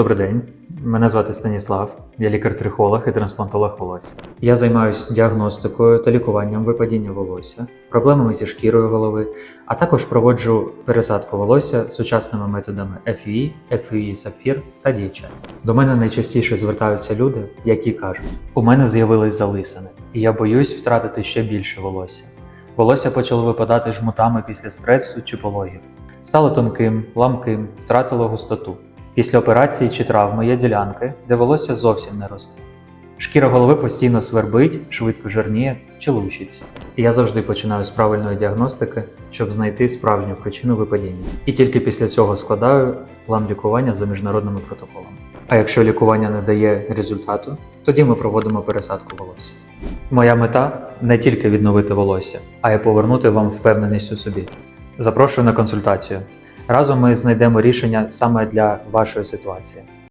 Добрий день. Мене звати Станіслав, я лікар-трихолог і трансплантолог волосся. Я займаюся діагностикою та лікуванням випадіння волосся, проблемами зі шкірою голови, а також проводжу пересадку волосся сучасними методами FUE, FUE Сапфір та DHA. До мене найчастіше звертаються люди, які кажуть: у мене з'явились залисини, і я боюсь втратити ще більше волосся. Волосся почало випадати жмутами після стресу чи пологів. Стало тонким, ламким, втратило густоту. Після операції чи травми є ділянки, де волосся зовсім не росте. Шкіра голови постійно свербить, швидко жирніє чи лущиться. І я завжди починаю з правильної діагностики, щоб знайти справжню причину випадіння. І тільки після цього складаю план лікування за міжнародними протоколами. А якщо лікування не дає результату, тоді ми проводимо пересадку волосся. Моя мета не тільки відновити волосся, а й повернути вам впевненість у собі. Запрошую на консультацію. Разом ми знайдемо рішення саме для вашої ситуації.